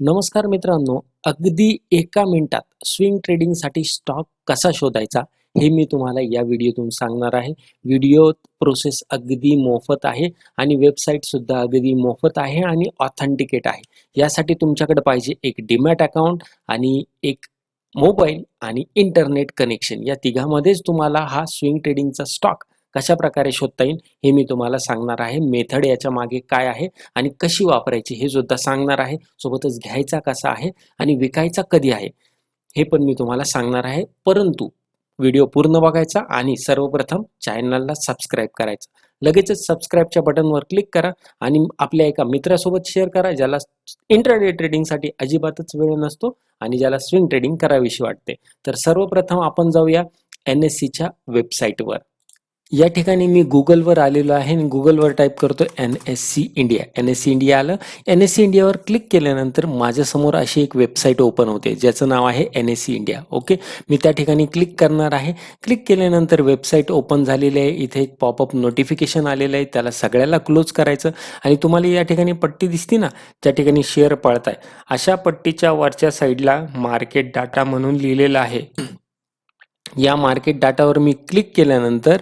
नमस्कार मित्रांनो अगदी एका मिनिटात स्विंग ट्रेडिंगसाठी स्टॉक कसा शोधायचा हे मी तुम्हाला या व्हिडिओतून सांगणार आहे. व्हिडिओ प्रोसेस अगदी मोफत आहे आणि वेबसाईटसुद्धा अगदी मोफत आहे आणि ऑथेंटिकेट आहे. यासाठी तुमच्याकडे पाहिजे एक डीमॅट अकाउंट आणि एक मोबाईल आणि इंटरनेट कनेक्शन या तिघामध्येच तुम्हाला हा स्विंग ट्रेडिंगचा स्टॉक कशा प्रकारे शोधता येईल हे मी तुम्हाला सांगणार आहे. मेथड याच्या मागे काय आहे आणि कशी वापरायची हे सुद्धा सांगणार आहे. सोबतच घ्यायचा कसा आहे आणि विकायचा कधी आहे हे पण मी तुम्हाला सांगणार आहे. परंतु व्हिडिओ पूर्ण बघायचा आणि सर्वप्रथम चॅनलला सबस्क्राईब करायचा. लगेचच सबस्क्राईबच्या बटनवर क्लिक करा आणि आपल्या एका मित्रासोबत शेअर करा ज्याला इंटरडे ट्रेडिंगसाठी अजिबातच वेळ नसतो आणि ज्याला स्विंग ट्रेडिंग करावीशी वाटते. तर सर्वप्रथम आपण जाऊया एन एस सीच्या वेबसाईटवर या ठिकाणी मी गुगलवर आलेलो आहे आणि गुगलवर टाईप करतो N S C India N S C India आलं. एन एस सी इंडियावर क्लिक केल्यानंतर माझ्यासमोर अशी एक वेबसाईट ओपन होते. ज्याचं नाव आहे N S C India okay मी त्या ठिकाणी क्लिक करणार आहे. क्लिक केल्यानंतर वेबसाईट ओपन झालेली आहे. इथे एक पॉपअप नोटिफिकेशन आलेलं आहे. त्याला सगळ्याला क्लोज करायचं. आणि तुम्हाला या ठिकाणी पट्टी दिसते ना त्या ठिकाणी शेअर पळताय अशा पट्टीच्या वरच्या साईडला मार्केट डाटा म्हणून लिहिलेलं आहे. या मार्केट डाटावर मी क्लिक केल्यानंतर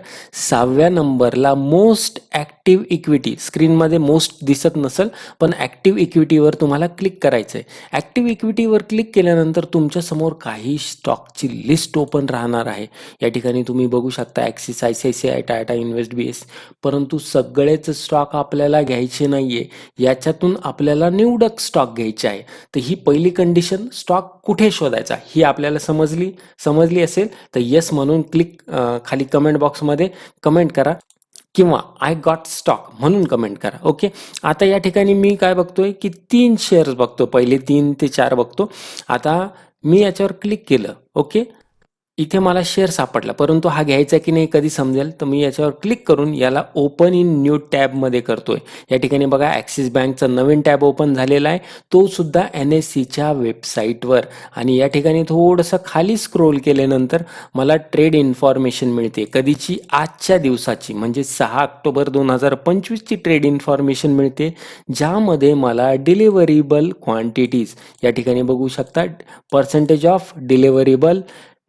सहाव्या नंबरला मोस्ट ॲक्टिव्ह इक्विटी स्क्रीनमध्ये मोस्ट दिसत नसेल पण ॲक्टिव्ह इक्विटीवर तुम्हाला क्लिक करायचं आहे ॲक्टिव्ह इक्विटीवर क्लिक केल्यानंतर तुमच्यासमोर काही स्टॉकची लिस्ट ओपन राहणार आहे. या ठिकाणी तुम्ही बघू शकता Axis I C I C I Tata invest B S परंतु सगळेच स्टॉक आपल्याला घ्यायचे नाही आहे याच्यातून आपल्याला निवडक स्टॉक घ्यायचे आहे. तर ही पहिली कंडिशन स्टॉक कुठे शोधायचा? ही आपल्याला समजली? समजली असेल तर येस म्हणून क्लिक खाली कमेंट बॉक्समध्ये कमेंट करा किंवा आय गॉट स्टॉक म्हणून कमेंट करा. ओके आता या ठिकाणी मी काय बघतोय की तीन शेअर्स बघतो. पहिले तीन ते चार बघतो. आता मी याच्यावर क्लिक केलं. ओके इथे मला शेअर सापडला. परंतु हा घ्यायचा की नाही कधी समजेल तर मी याच्यावर क्लिक करून याला ओपन इन न्यू टॅबमध्ये करतोय. या ठिकाणी बघा ॲक्सिस बँकचा नवीन टॅब ओपन झालेला आहे. तो सुद्धा एन एस सीच्या वेबसाईटवर आणि या ठिकाणी थोडंसं खाली स्क्रोल केल्यानंतर मला ट्रेड इन्फॉर्मेशन मिळते. कधीची? आजच्या दिवसाची. म्हणजे सहा ऑक्टोबर दोन हजार पंचवीसची ट्रेड इन्फॉर्मेशन मिळते ज्यामध्ये मला डिलिव्हरेबल क्वांटिटीज या ठिकाणी बघू शकता पर्सेंटेज ऑफ डिलिव्हरेबल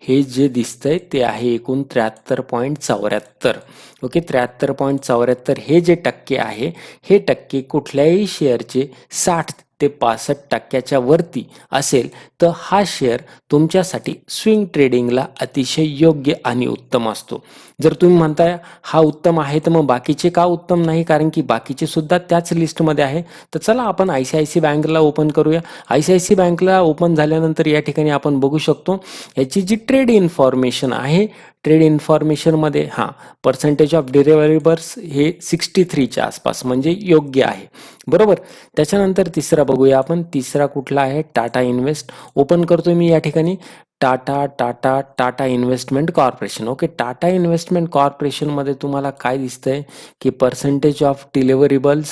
हे जे दिसतंय ते आहे एकूण त्र्याहत्तर पॉईंट चौऱ्याहत्तर. ओके त्र्याहत्तर पॉईंट चौऱ्याहत्तर हे जे टक्के आहे हे टक्के कुठल्याही शेअरचे साठ ते पासष्ट टक्क्याच्या वरती असेल तर हा शेअर तुमच्यासाठी स्विंग ट्रेडिंगला अतिशय योग्य आणि उत्तम असतो. जर तुम्ही म्हणताय हा उत्तम आहे तर मग बाकीचे का उत्तम नाही? कारण की बाकीचे सुद्धा त्याच लिस्टमध्ये आहे. तर चला आपण आय सी आय सी बँकला ओपन करूया. आय सी आय सी बँकला ओपन झाल्यानंतर या ठिकाणी आपण बघू शकतो याची जी ट्रेड इन्फॉर्मेशन आहे ट्रेड इन्फॉर्मेशनमध्ये हां पर्सेंटेज ऑफ डिलिव्हरेबल्स हे सिक्स्टी थ्रीच्या आसपास म्हणजे योग्य आहे. बरोबर? त्याच्यानंतर तिसरा बघूया आपण. तिसरा कुठला आहे? टाटा इन्व्हेस्ट. ओपन करतो मी या ठिकाणी. Tata Tata Tata investment corporation. Okay Tata investment कॉर्पोरेशनमध्ये तुम्हाला काय दिसतंय? की पर्सेंटेज ऑफ डिलेवरीबल्स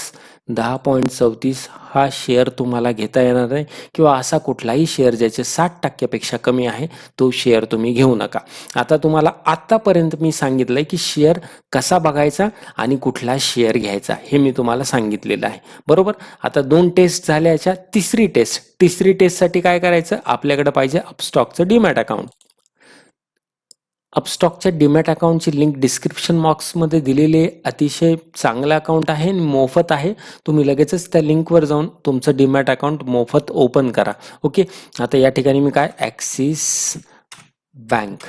दहा पॉईंट चौतीस हा शेअर तुम्हाला घेता येणार नाही किंवा असा कुठलाही शेअर ज्याचे साठ टक्क्यापेक्षा कमी आहे तो शेअर तुम्ही घेऊ नका. आता तुम्हाला आत्तापर्यंत मी सांगितलंय की शेअर कसा बघायचा आणि कुठला शेअर घ्यायचा हे मी तुम्हाला सांगितलेलं आहे. बरोबर? आता दोन टेस्ट झाल्याच्या तिसरी टेस्ट तिसरी टेस्टसाठी काय करायचं? आपल्याकडे पाहिजे अपस्टॉकचं डीमॅट अकाउंट अपस्टॉकच्या डीमॅट अकाउंटची लिंक डिस्क्रिप्शन बॉक्समध्ये दिलेले अतिशय चांगलं अकाउंट आहे आणि मोफत आहे. तुम्ही लगेचच त्या लिंकवर जाऊन तुमचं डीमॅट अकाउंट मोफत ओपन करा. ओके आता या ठिकाणी मी काय? Axis bank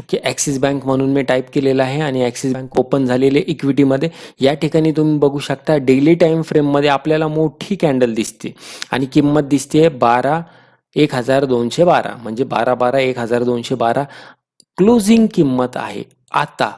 okay Axis bank म्हणून मी टाईप केलेलं आहे आणि ॲक्सिस बँक ओपन झालेले इक्विटीमध्ये या ठिकाणी तुम्ही बघू शकता डेली टाईम फ्रेममध्ये आपल्याला मोठी कॅन्डल दिसते. आणि किंमत दिसते बारा एक हजार दोनशे बारा. म्हणजे बारा बारा एक हजार दोनशे बारा. क्लोजिंग किंमत आहे. आता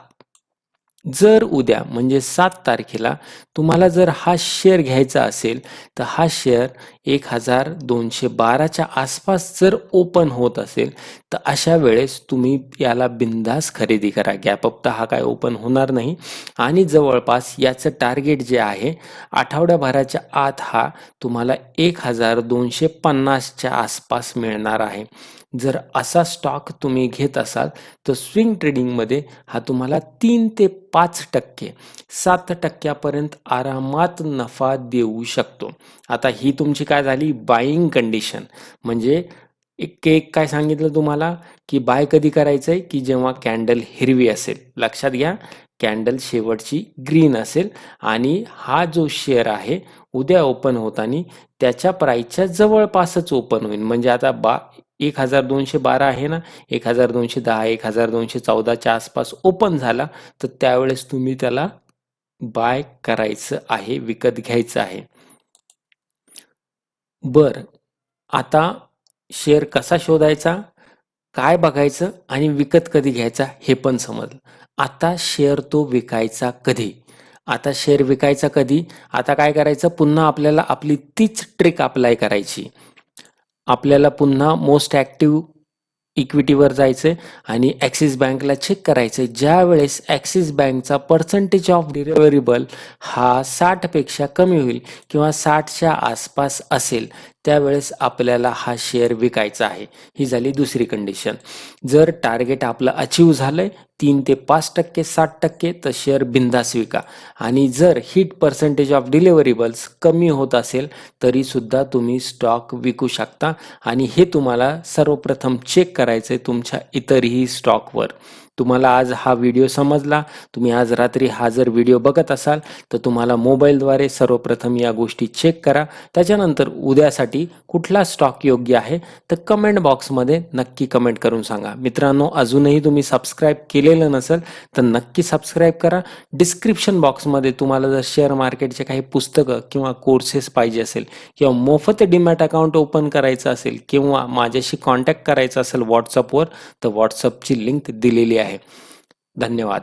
जर उद्या म्हणजे सात तारखेला तुम्हाला जर हा शेअर घ्यायचा असेल तर हा शेअर एक हजार दोनशे बाराच्या आसपास जर ओपन होत असेल तर अशा वेळेस तुम्ही याला बिंदास खरेदी करा. गॅप अप तर हा काय ओपन होणार नाही. आणि जवळपास याचं टार्गेट जे आहे आठवड्याभराच्या आत हा तुम्हाला एक हजार दोनशे पन्नासच्या आसपास मिळणार आहे. जर असा स्टॉक तुम्ही घेत असाल तर स्विंग ट्रेडिंगमध्ये हा तुम्हाला तीन ते पाच टक्के सात टक्क्यापर्यंत आरामात नफा देऊ शकतो. आता ही तुमची काय झाली? बाईंग कंडिशन म्हणजे एक एक काय सांगितलं तुम्हाला? की बाय कधी करायचं आहे की जेव्हा कॅन्डल हिरवी असेल. लक्षात घ्या कॅन्डल शेवटची ग्रीन असेल. आणि हा जो शेअर आहे उद्या ओपन होताना त्याच्या प्राईसच्या जवळपासच ओपन होईल म्हणजे आता बा एक हजार दोनशे बारा आहे ना? एक हजार दोनशे दहा एक हजार दोनशे चौदाच्या आसपास ओपन झाला तर त्यावेळेस तुम्ही त्याला बाय करायचं आहे विकत घ्यायचं आहे. बर आता शेअर कसा शोधायचा? काय बघायचं आणि विकत कधी घ्यायचा हे पण समजलं. आता शेअर तो विकायचा कधी? आता शेअर विकायचा कधी? आता काय करायचं? पुन्हा आपल्याला आपली तीच ट्रिक अप्लाय करायची. आपल्याला पुन्हा मोस्ट ॲक्टिव्ह इक्विटीवर जायचं आणि ॲक्सिस बँकला चेक करायचं ज्या वेळेस ॲक्सिस बँकचा पर्सेंटेज ऑफ डिलिव्हरेबल हा साठपेक्षा कमी होईल किंवा साठच्या आसपास असेल त्यावेळेस आपल्याला हा शेअर विकायचा आहे. ही झाली दुसरी कंडिशन जर टार्गेट आपलं अचीव झालंय तीन ते पाच टक्के साठ टक्के तर शेअर बिंदास विका. आणि जर हिट पर्सेंटेज ऑफ डिलिव्हरेबल्स कमी होत असेल तरीसुद्धा तुम्ही स्टॉक विकू शकता. आणि हे तुम्हाला सर्वप्रथम चेक करायचं आहे तुमच्या इतरही स्टॉकवर तुम्हाला आज हा व्हिडिओ समजला. तुम्ही आज रात्री हा जर व्हिडिओ बघत असाल तर तुम्हाला मोबाईलद्वारे सर्वप्रथम या गोष्टी चेक करा. त्याच्यानंतर उद्यासाठी कुठला स्टॉक योग्य आहे तर कमेंट बॉक्समध्ये नक्की कमेंट करून सांगा. मित्रांनो अजूनही तुम्ही सबस्क्राईब केलेलं नसेल तर नक्की सबस्क्राईब करा. डिस्क्रिप्शन बॉक्समध्ये तुम्हाला जर शेअर मार्केटचे काही पुस्तकं किंवा कोर्सेस पाहिजे असेल किंवा मोफत डीमॅट अकाउंट ओपन करायचं असेल किंवा माझ्याशी कॉन्टॅक्ट करायचं असेल व्हॉट्सअपवर तर व्हॉट्सअपची लिंक दिलेली आहे. धन्यवाद.